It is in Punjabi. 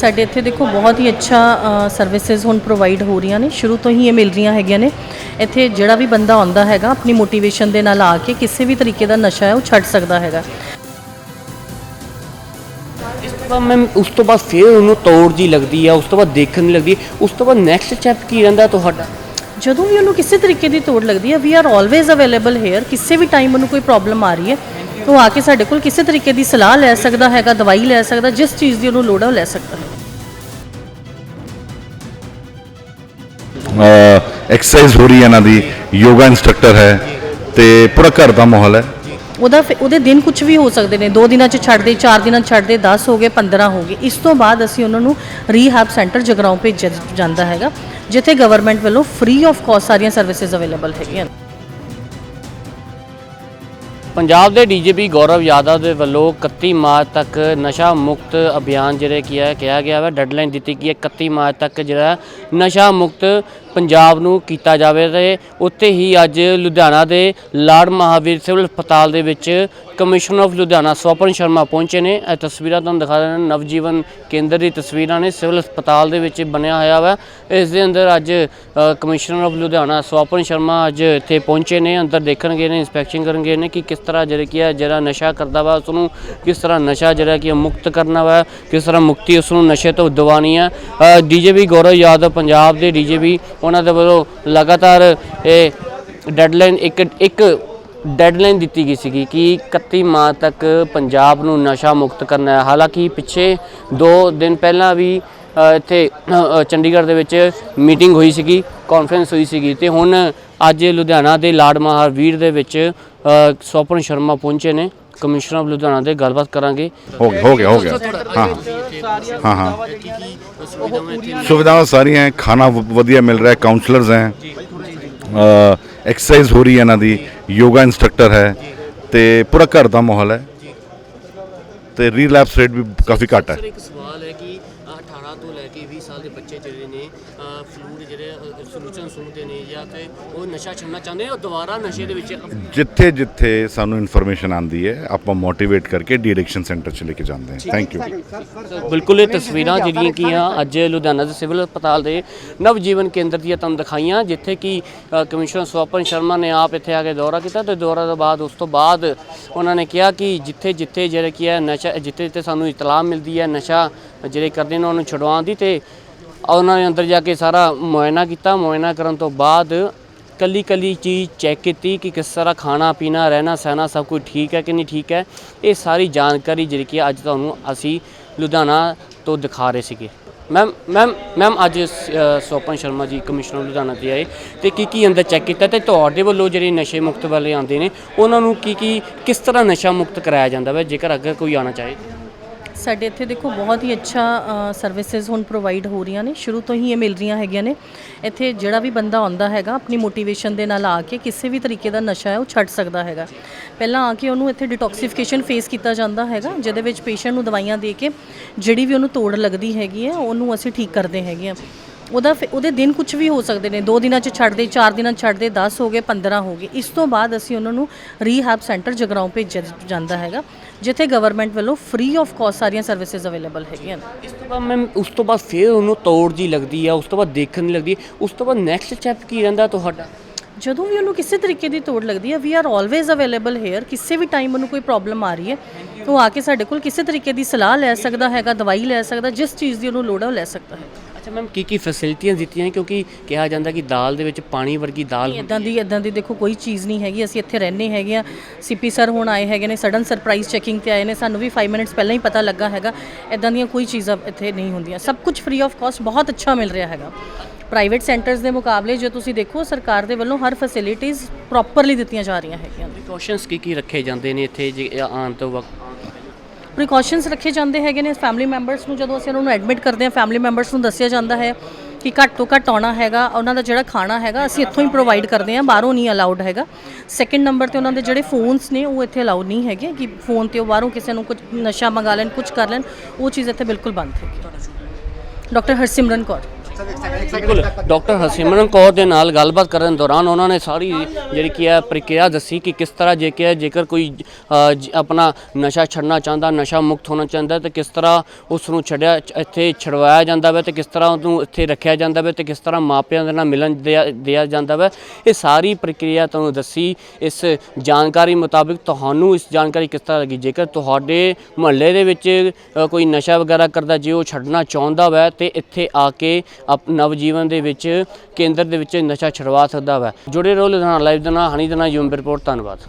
ਸਾਡੇ ਇੱਥੇ ਦੇਖੋ ਬਹੁਤ ਹੀ ਅੱਛਾ ਸਰਵਿਸਿਜ਼ ਹੁਣ ਪ੍ਰੋਵਾਈਡ ਹੋ ਰਹੀਆਂ ਨੇ। ਸ਼ੁਰੂ ਤੋਂ ਹੀ ਇਹ ਮਿਲ ਰਹੀਆਂ ਹੈਗੀਆਂ ਨੇ। ਇੱਥੇ ਜਿਹੜਾ ਵੀ ਬੰਦਾ ਆਉਂਦਾ ਹੈਗਾ ਆਪਣੀ ਮੋਟੀਵੇਸ਼ਨ ਦੇ ਨਾਲ ਆ ਕੇ ਕਿਸੇ ਵੀ ਤਰੀਕੇ ਦਾ ਨਸ਼ਾ ਹੈ ਉਹ ਛੱਡ ਸਕਦਾ ਹੈਗਾ। ਪਰ ਮੈਮ ਉਸ ਤੋਂ ਬਾਅਦ ਫਿਰ ਉਹਨੂੰ ਤੋੜ ਜੀ ਲੱਗਦੀ ਆ ਉਸ ਤੋਂ ਬਾਅਦ ਦੇਖਣ ਨਹੀਂ ਲੱਗਦੀ ਉਸ ਤੋਂ ਬਾਅਦ ਨੈਕਸਟ ਸਟੈਪ ਕੀ ਰਹਿੰਦਾ ਤੁਹਾਡਾ? ਜਦੋਂ ਵੀ ਉਹਨੂੰ ਕਿਸੇ ਤਰੀਕੇ ਦੀ ਤੋੜ ਲੱਗਦੀ ਹੈ we are always available here ਕਿਸੇ ਵੀ ਟਾਈਮ ਉਹਨੂੰ ਕੋਈ ਪ੍ਰੋਬਲਮ ਆ ਰਹੀ ਹੈ ਤਾਂ ਆ ਕੇ ਸਾਡੇ ਕੋਲ ਕਿਸੇ ਤਰੀਕੇ ਦੀ ਸਲਾਹ ਲੈ ਸਕਦਾ ਹੈਗਾ ਦਵਾਈ ਲੈ ਸਕਦਾ ਜਿਸ ਚੀਜ਼ ਦੀ ਉਹਨੂੰ ਲੋੜ ਹੈ ਉਹ ਲੈ ਸਕਦਾ ਹੈ। ਐਕਸਰਸਾਈਜ਼ ਹੋ ਰਹੀ ਹੈ ਇਹਨਾਂ ਦੀ ਯੋਗਾ ਇੰਸਟ੍ਰਕਟਰ ਹੈ ਤੇ ਪੂਰਾ ਘਰ ਦਾ ਮਾਹੌਲ ਹੈ ਉਹਦਾ ਉਹਦੇ ਦਿਨ ਕੁਝ ਵੀ ਹੋ ਸਕਦੇ ਨੇ ਦੋ ਦਿਨਾਂ ਚ ਛੱਡ ਦੇ ਚਾਰ ਦਿਨਾਂ ਚ ਛੱਡ ਦੇ 10 ਹੋ ਗਏ 15 ਹੋ ਗਏ ਇਸ ਤੋਂ ਬਾਅਦ ਅਸੀਂ ਉਹਨਾਂ ਨੂੰ ਰੀਹੈਬ ਸੈਂਟਰ ਜਗਰਾਉਂ ਭੇਜਿਆ ਜਾਂਦਾ ਹੈਗਾ ਜਿੱਥੇ ਗਵਰਨਮੈਂਟ ਵੱਲੋਂ ਫ੍ਰੀ ਆਫ ਕਾਸਟ ਸਾਰੀਆਂ ਸਰਵਿਸਿਜ਼ ਅਵੇਲੇਬਲ ਹੈਗੀਆਂ। ਪੰਜਾਬ ਦੇ ਡੀਜੀਪੀ ਗੌਰਵ ਯਾਦਵ ਦੇ ਵੱਲੋਂ 31 ਮਾਰਚ ਤੱਕ ਨਸ਼ਾ ਮੁਕਤ ਅਭਿਆਨ ਜਿਹੜੇ ਕੀ ਹੈ ਕਿਹਾ ਗਿਆ ਹੈ ਡੈਡਲਾਈਨ ਦਿੱਤੀ ਗਈ ਹੈ 31 ਮਾਰਚ ਤੱਕ ਜਿਹੜਾ ਨਸ਼ਾ ਮੁਕਤ ਪੰਜਾਬ ਨੂੰ ਕੀਤਾ ਜਾਵੇ ਤੇ ਉੱਤੇ ਹੀ ਅੱਜ ਲੁਧਿਆਣਾ ਦੇ ਲਾਰਡ ਮਹਾਵੀਰ ਸਿਵਲ ਹਸਪਤਾਲ ਦੇ ਵਿੱਚ ਕਮਿਸ਼ਨਰ ਆਫ ਲੁਧਿਆਣਾ ਸਵਪਨ ਸ਼ਰਮਾ ਪਹੁੰਚੇ ਨੇ। ਇਹ ਤਸਵੀਰਾਂ ਤੁਹਾਨੂੰ ਦਿਖਾ ਰਹੇ ਨੇ। ਨਵਜੀਵਨ ਕੇਂਦਰ ਦੀ ਤਸਵੀਰਾਂ ਨੇ। ਸਿਵਲ ਹਸਪਤਾਲ ਦੇ ਵਿੱਚ ਬਣਿਆ ਹੋਇਆ ਵਾ। ਇਸ ਦੇ ਅੰਦਰ ਅੱਜ ਕਮਿਸ਼ਨਰ ਆਫ ਲੁਧਿਆਣਾ ਸਵਪਨ ਸ਼ਰਮਾ ਅੱਜ ਇੱਥੇ ਪਹੁੰਚੇ ਨੇ। ਅੰਦਰ ਦੇਖਣਗੇ ਨੇ, ਇਨਸਪੈਕਸ਼ਨ ਕਰਨਗੇ ਨੇ ਕਿ ਕਿਸ ਤਰ੍ਹਾਂ ਜਿਹੜਾ ਕੀ ਹੈ, ਜਿਹੜਾ ਨਸ਼ਾ ਕਰਦਾ ਵਾ ਉਸ ਨੂੰ ਕਿਸ ਤਰ੍ਹਾਂ ਨਸ਼ਾ ਜਿਹੜਾ ਕੀ ਮੁਕਤ ਕਰਨਾ ਵਾ, ਕਿਸ ਤਰ੍ਹਾਂ ਮੁਕਤੀ ਉਸ ਨੂੰ ਨਸ਼ੇ ਤੋਂ ਦਿਵਾਉਣੀ ਹੈ ਡੀਜੀਪੀ ਗੌਰਵ ਯਾਦਵ, ਪੰਜਾਬ ਦੇ ਡੀਜੀਪੀ ਉਹਨਾਂ ਦੇ ਵੱਲੋਂ ਲਗਾਤਾਰ ਇਹ ਡੈਡਲਾਈਨ ਇੱਕ ਇੱਕ ਡੈਡਲਾਈਨ ਦਿੱਤੀ ਗਈ ਸੀਗੀ ਕਿ 31 ਮਾਰਚ ਤੱਕ ਪੰਜਾਬ ਨੂੰ ਨਸ਼ਾ ਮੁਕਤ ਕਰਨਾ ਹੈ। ਹਾਲਾਂਕਿ ਪਿੱਛੇ 2 ਦਿਨ ਪਹਿਲਾਂ ਵੀ ਇੱਥੇ ਚੰਡੀਗੜ੍ਹ ਦੇ ਵਿੱਚ ਮੀਟਿੰਗ ਹੋਈ ਸੀਗੀ ਕਾਨਫਰੰਸ ਹੋਈ ਸੀਗੀ ਤੇ ਹੁਣ ਅੱਜ ਲੁਧਿਆਣਾ ਦੇ ਲਾਰਡ ਮਹਾਵੀਰ ਦੇ ਵਿੱਚ ਅ, ਸਵਪਨ ਸ਼ਰਮਾ ਪਹੁੰਚੇ ਨੇ। ਕਮਿਸ਼ਨਰ ਆਫ ਲੁਧਿਆਣਾ ਦੇ ਗੱਲਬਾਤ ਕਰਾਂਗੇ। ਹੋ ਗਿਆ ਹੋ ਗਿਆ ਹੋ ਹਾਂ ਹਾਂ। ਸੁਵਿਧਾਵਾਂ ਸਾਰੀਆਂ ਹੈ ਖਾਣਾ ਵ- ਵਧੀਆ ਮਿਲ ਰਿਹਾ ਹੈ ਕਾਉਂਸਲਰਸ ਹੈ ਐਕਸਰਸਾਈਜ਼ ਹੋ ਰਹੀ ਹੈ ਇਹਨਾਂ ਦੀ ਯੋਗਾ ਇੰਸਟ੍ਰਕਟਰ ਹੈ ਤੇ ਪੂਰਾ ਘਰ ਦਾ ਮਾਹੌਲ ਹੈ। ਤੇ ਰੀਲੈਪਸ ਰੇਟ ਵੀ ਕਾਫੀ ਘੱਟ ਹੈ। ਸਰ ਇੱਕ ਸਵਾਲ ਹੈ ਕਿ 18 ਤੋਂ ਲੈ ਕੇ 20 ਸਾਲ ਦੇ ਬੱਚੇ ਜਿਹੜੇ ਨੇ ਫਲੂ ਦੇ ਜਿਹੜੇ ਸੋਲੂਸ਼ਨ ਸੁਣਦੇ ਨੇ ਜਾਂ ਤੇ ਉਹ ਨਸ਼ਾ ਛੱਡਣਾ ਚਾਹੁੰਦੇ ਨੇ ਉਹ ਦੁਬਾਰਾ ਨਸ਼ੇ ਦੇ ਵਿੱਚ ਜਿੱਥੇ ਜਿੱਥੇ ਸਾਨੂੰ ਇਨਫੋਰਮੇਸ਼ਨ ਆਂਦੀ ਹੈ ਆਪਾਂ ਮੋਟੀਵੇਟ ਕਰਕੇ ਡੀ ਐਡਿਕਸ਼ਨ ਸੈਂਟਰ ਚ ਲੈ ਕੇ ਜਾਂਦੇ ਹਾਂ। ਥੈਂਕ ਯੂ ਬਿਲਕੁਲ ਇਹ ਤਸਵੀਰਾਂ ਜਿਹੜੀਆਂ ਕੀ ਆ ਅੱਜ ਲੁਧਿਆਣਾ ਦੇ ਸਿਵਲ ਹਸਪਤਾਲ ਦੇ ਨਵਜੀਵਨ ਕੇਂਦਰ ਦੀਆਂ ਤੁਹਾਨੂੰ ਦਿਖਾਈਆਂ ਜਿੱਥੇ ਕਿ ਕਮਿਸ਼ਨਰ ਸਵਪਨ ਸ਼ਰਮਾ ਨੇ ਆਪ ਇੱਥੇ ਆ ਕੇ ਦੌਰਾ ਕੀਤਾ ਤੇ ਦੌਰਾ ਤੋਂ ਬਾਅਦ ਉਸ ਤੋਂ ਬਾਅਦ ਉਹਨਾਂ ਨੇ ਕਿਹਾ ਕਿ ਜਿੱਥੇ ਜਿੱਥੇ ਜਿਹੜਾ ਕੀ ਹੈ ਨਸ਼ਾ ਜਿੱਥੇ ਜਿੱਥੇ ਸਾਨੂੰ ਇਤਲਾਹ ਮਿਲਦੀ ਹੈ ਨਸ਼ਾ ਜਿਹੜੇ ਕਰਦੇ ਨੇ ਉਹਨੂੰ ਛੁਡਵਾਉਣ ਦੀ ਤੇ ਉਹਨਾਂ ਨੇ ਅੰਦਰ ਜਾ ਕੇ ਸਾਰਾ ਮੁਆਇਨਾ ਕੀਤਾ। ਮੁਆਇਨਾ ਕਰਨ ਤੋਂ ਬਾਅਦ ਕੱਲੀ ਕੱਲੀ ਚੀਜ਼ ਚੈੱਕ ਕੀਤੀ ਕਿ ਕਿਸ ਤਰ੍ਹਾਂ ਖਾਣਾ ਪੀਣਾ ਰਹਿਣਾ ਸਹਿਣਾ ਸਭ ਕੁਝ ਠੀਕ ਹੈ ਕਿ ਨਹੀਂ ਠੀਕ ਹੈ। ਇਹ ਸਾਰੀ ਜਾਣਕਾਰੀ ਜਿਹੜੀ ਕਿ ਅੱਜ ਤੁਹਾਨੂੰ ਅਸੀਂ ਲੁਧਿਆਣਾ ਤੋਂ ਦਿਖਾ ਰਹੇ ਸੀਗੇ। ਮੈਮ ਮੈਮ ਮੈਮ ਅੱਜ ਅ, ਸੋਪਨ ਸ਼ਰਮਾ ਜੀ ਕਮਿਸ਼ਨਰ ਲੁਧਿਆਣਾ ਤੇ ਆਏ ਤੇ ਕੀ ਕੀ ਅੰਦਰ ਚੈੱਕ ਕੀਤਾ ਤੇ ਤੁਹਾਡੇ ਵੱਲੋਂ ਜਿਹੜੇ ਨਸ਼ੇ ਮੁਕਤ ਵਾਲੇ ਆਉਂਦੇ ਨੇ ਉਹਨਾਂ ਨੂੰ ਕੀ ਕੀ ਕਿਸ ਤਰ੍ਹਾਂ ਨਸ਼ਾ ਮੁਕਤ ਕਰਾਇਆ ਜਾਂਦਾ ਵਾ ਜੇਕਰ ਅਗਰ ਕੋਈ ਆਣਾ ਚਾਹੇ। ਸਾਡੇ ਇੱਥੇ ਦੇਖੋ ਬਹੁਤ ਹੀ ਅੱਛਾ ਸਰਵਿਸਿਜ਼ ਹੁਣ ਪ੍ਰੋਵਾਈਡ ਹੋ ਰਹੀਆਂ ਨੇ। ਸ਼ੁਰੂ ਤੋਂ ਹੀ ਇਹ ਮਿਲ ਰਹੀਆਂ ਹੈਗੀਆਂ ਨੇ। ਇੱਥੇ ਜਿਹੜਾ ਵੀ ਬੰਦਾ ਆਉਂਦਾ ਹੈਗਾ, ਆਪਣੀ ਮੋਟੀਵੇਸ਼ਨ ਦੇ ਨਾਲ ਆ ਕੇ ਕਿਸੇ ਵੀ ਤਰੀਕੇ ਦਾ ਨਸ਼ਾ ਹੈ, ਉਹ ਛੱਡ ਸਕਦਾ ਹੈਗਾ। ਪਹਿਲਾਂ ਆ ਕੇ ਉਹਨੂੰ ਇੱਥੇ ਡਿਟੌਕਸੀਫਿਕੇਸ਼ਨ ਫੇਸ ਕੀਤਾ ਜਾਂਦਾ ਹੈਗਾ, ਜਿਹਦੇ ਵਿੱਚ ਪੇਸ਼ੈਂਟ ਨੂੰ ਦਵਾਈਆਂ ਦੇ ਕੇ ਜਿਹੜੀ ਵੀ ਉਹਨੂੰ ਤੋੜ ਲੱਗਦੀ ਹੈਗੀ ਹੈ, ਉਹਨੂੰ ਅਸੀਂ ਠੀਕ ਕਰਦੇ ਹੈਗੇ ਆ ਉਹਦਾ ਫਿਰ- ਉਹਦੇ ਦਿਨ ਕੁਝ ਵੀ ਹੋ ਸਕਦੇ ਨੇ। ਦੋ ਦਿਨਾਂ ਚ ਛੱਡਦੇ ਚਾਰ ਦਿਨਾਂ 'ਚ ਛੱਡ ਦੇ 10 ਹੋ ਗਏ 15 ਹੋ ਗਏ। ਇਸ ਤੋਂ ਬਾਅਦ ਅਸੀਂ ਉਹਨਾਂ ਨੂੰ ਰੀਹੈਬ ਸੈਂਟਰ ਜਗਰਾਉਂ ਭੇਜਿਆ ਜਾਂਦਾ ਹੈਗਾ। ਜਿੱਥੇ ਗਵਰਨਮੈਂਟ ਵੱਲੋਂ ਫ੍ਰੀ ਆਫ ਕਾਸਟ ਸਾਰੀਆਂ ਸਰਵਿਸਿਜ਼ ਅਵੇਲੇਬਲ ਹੈਗੀਆਂ ਨੇ। ਇਸ ਤੋਂ ਬਾਅਦ ਮੈਮ ਉਸ ਤੋਂ ਬਾਅਦ ਫਿਰ ਉਹਨੂੰ ਤੋੜ ਜੀ ਲੱਗਦੀ ਆ ਉਸ ਤੋਂ ਬਾਅਦ ਦੇਖਣ ਨਹੀਂ ਲੱਗਦੀ ਉਸ ਤੋਂ ਬਾਅਦ ਨੈਕਸਟ ਸਟੈਪ ਕੀ ਰਹਿੰਦਾ ਤੁਹਾਡਾ? ਜਦੋਂ ਵੀ ਉਹਨੂੰ ਕਿਸੇ ਤਰੀਕੇ ਦੀ ਤੋੜ ਲੱਗਦੀ ਹੈ we are always available here ਕਿਸੇ ਵੀ ਟਾਈਮ ਉਹਨੂੰ ਕੋਈ ਪ੍ਰੋਬਲਮ ਆ ਰਹੀ ਹੈ ਤਾਂ ਉਹ ਆ ਕੇ ਸਾਡੇ ਕੋਲ ਕਿਸੇ ਤਰੀਕੇ ਦੀ ਸਲਾਹ ਲੈ ਸਕਦਾ ਹੈਗਾ ਦਵਾਈ ਲੈ ਸਕਦਾ ਜਿਸ ਚੀਜ਼ ਦੀ ਉਹਨੂੰ ਲੋੜ ਹੈ ਉਹ ਲੈ ਸਕਦਾ ਹੈ। ਅੱਛਾ ਮੈਮ ਕੀ ਕੀ ਫੈਸਿਲਿਟੀਆਂ ਦਿੱਤੀਆਂ ਕਿਉਂਕਿ ਕਿਹਾ ਜਾਂਦਾ ਕਿ ਦਾਲ ਦੇ ਵਿੱਚ ਪਾਣੀ ਵਰਗੀ ਦਾਲ ਇਦਾਂ ਦੀ ਇਦਾਂ ਦੀ ਦੇਖੋ ਕੋਈ ਚੀਜ਼ ਨਹੀਂ ਹੈਗੀ। ਅਸੀਂ ਇੱਥੇ ਰਹਿੰਦੇ ਹੈਗੇ ਆ ਸੀਪੀ ਸਰ ਹੁਣ ਆਏ ਹੈਗੇ ਨੇ ਸਡਨ ਸਰਪ੍ਰਾਈਜ਼ ਚੈਕਿੰਗ ਤੇ ਆਏ ਨੇ। ਸਾਨੂੰ ਵੀ 5 ਮਿੰਟਸ ਪਹਿਲਾਂ ਹੀ ਪਤਾ ਲੱਗਾ ਹੈਗਾ। ਇਦਾਂ ਦੀਆਂ ਕੋਈ ਚੀਜ਼ਾਂ ਇੱਥੇ ਨਹੀਂ ਹੁੰਦੀਆਂ। ਸਭ ਕੁਝ ਫ੍ਰੀ ਆਫ ਕਾਸਟ ਬਹੁਤ ਅੱਛਾ ਮਿਲ ਰਿਹਾ ਹੈਗਾ। ਪ੍ਰਾਈਵੇਟ ਸੈਂਟਰਸ ਦੇ ਮੁਕਾਬਲੇ ਜੇ ਤੁਸੀਂ ਦੇਖੋ ਸਰਕਾਰ ਦੇ ਵੱਲੋਂ ਹਰ ਫੈਸਿਲਿਟੀਆਂ ਪ੍ਰੋਪਰਲੀ ਦਿੱਤੀਆਂ ਜਾ ਰਹੀਆਂ ਹੈਗੀਆਂ ਪ੍ਰੀਕਾਸ਼ਨਸ ਕੀ ਕੀ ਰੱਖੇ ਜਾਂਦੇ ਨੇ ਇੱਥੇ? ਜੇ ਆਉਣ ਤੋਂ ਵਕਤ ਪ੍ਰੀਕਾਸ਼ਨਸ ਰੱਖੇ ਜਾਂਦੇ ਹੈਗੇ ਨੇ ਫੈਮਿਲੀ ਮੈਂਬਰਸ ਨੂੰ, ਜਦੋਂ ਅਸੀਂ ਉਹਨਾਂ ਨੂੰ ਐਡਮਿਟ ਕਰਦੇ ਹਾਂ ਫੈਮਿਲੀ ਮੈਂਬਰਸ ਨੂੰ ਦੱਸਿਆ ਜਾਂਦਾ ਹੈ ਕਿ ਘੱਟ ਤੋਂ ਘੱਟ ਆਉਣਾ ਹੈਗਾ, ਉਹਨਾਂ ਦਾ ਜਿਹੜਾ ਖਾਣਾ ਹੈਗਾ, ਅਸੀਂ ਇੱਥੋਂ ਹੀ ਪ੍ਰੋਵਾਈਡ ਕਰਦੇ ਹਾਂ, ਬਾਹਰੋਂ ਨਹੀਂ ਅਲਾਉਡ ਹੈਗਾ। ਸੈਕੰਡ ਨੰਬਰ ਤੇ ਉਹਨਾਂ ਦੇ ਜਿਹੜੇ ਫੋਨਸ ਨੇ, ਉਹ ਇੱਥੇ ਅਲਾਉਡ ਨਹੀਂ ਹੈਗੇ ਕਿ ਫੋਨ ਤੇ ਉਹ ਬਾਹਰੋਂ ਕਿਸੇ ਨੂੰ ਕੁਝ ਨਸ਼ਾ ਮੰਗਾ ਲੈਣ ਕੁਝ ਕਰ ਲੈਣ, ਉਹ ਚੀਜ਼ ਇੱਥੇ ਬਿਲਕੁਲ ਬੰਦ ਹੈ ਡਾਕਟਰ ਹਰਸਿਮਰਨ ਕੌਰ। ਬਿਲਕੁਲ। ਡਾਕਟਰ ਹਰਸਿਮਰਨ ਕੌਰ ਦੇ ਨਾਲ ਗੱਲਬਾਤ ਕਰਨ ਦੌਰਾਨ ਉਹਨਾਂ ਨੇ ਸਾਰੀ ਜਿਹੜੀ ਕੀ ਹੈ ਪ੍ਰਕਿਰਿਆ ਦੱਸੀ ਕਿ ਕਿਸ ਤਰ੍ਹਾਂ ਜੇ ਕਿ ਜੇਕਰ ਕੋਈ ਆਪਣਾ ਨਸ਼ਾ ਛੱਡਣਾ ਚਾਹੁੰਦਾ, ਨਸ਼ਾ ਮੁਕਤ ਹੋਣਾ ਚਾਹੁੰਦਾ ਤੇ ਕਿਸ ਤਰ੍ਹਾਂ ਉਸ ਨੂੰ ਛੱਡਿਆ, ਇੱਥੇ ਛਡਵਾਇਆ ਜਾਂਦਾ ਵਾ ਤੇ ਕਿਸ ਤਰ੍ਹਾਂ ਉਹਨੂੰ ਇੱਥੇ ਰੱਖਿਆ ਜਾਂਦਾ ਵਾ ਤੇ ਕਿਸ ਤਰ੍ਹਾਂ ਮਾਪਿਆਂ ਦੇ ਨਾਲ ਮਿਲਣ ਦਿਆ ਜਾਂਦਾ ਵਾ ਇਹ ਸਾਰੀ ਪ੍ਰਕਿਰਿਆ ਤੁਹਾਨੂੰ ਦੱਸੀ। ਇਸ ਜਾਣਕਾਰੀ ਮੁਤਾਬਿਕ ਤੁਹਾਨੂੰ ਇਸ ਜਾਣਕਾਰੀ ਕਿਸ ਤਰ੍ਹਾਂ ਲੱਗੀ? ਜੇਕਰ ਤੁਹਾਡੇ ਮੁਹੱਲੇ ਦੇ ਵਿੱਚ ਕੋਈ ਨਸ਼ਾ ਵਗੈਰਾ ਕਰਦਾ, ਜੇ ਉਹ ਛੱਡਣਾ ਚਾਹੁੰਦਾ ਵਾ, ਤੇ ਇੱਥੇ ਆ ਕੇ ਆਪ ਨਵਜੀਵਨ ਦੇ ਵਿੱਚ ਕੇਂਦਰ ਦੇ ਵਿੱਚ ਨਸ਼ਾ ਛੁਡਵਾ ਸਕਦਾ ਵਾ। ਜੁੜੇ ਰਹੋ ਲੁਧਿਆਣਾ ਲਾਈਵ ਦੇ ਨਾਲ ਹਨੀ ਦੇ ਨਾਲ, ਯੂਮ ਰਿਪੋਰਟ ਧੰਨਵਾਦ।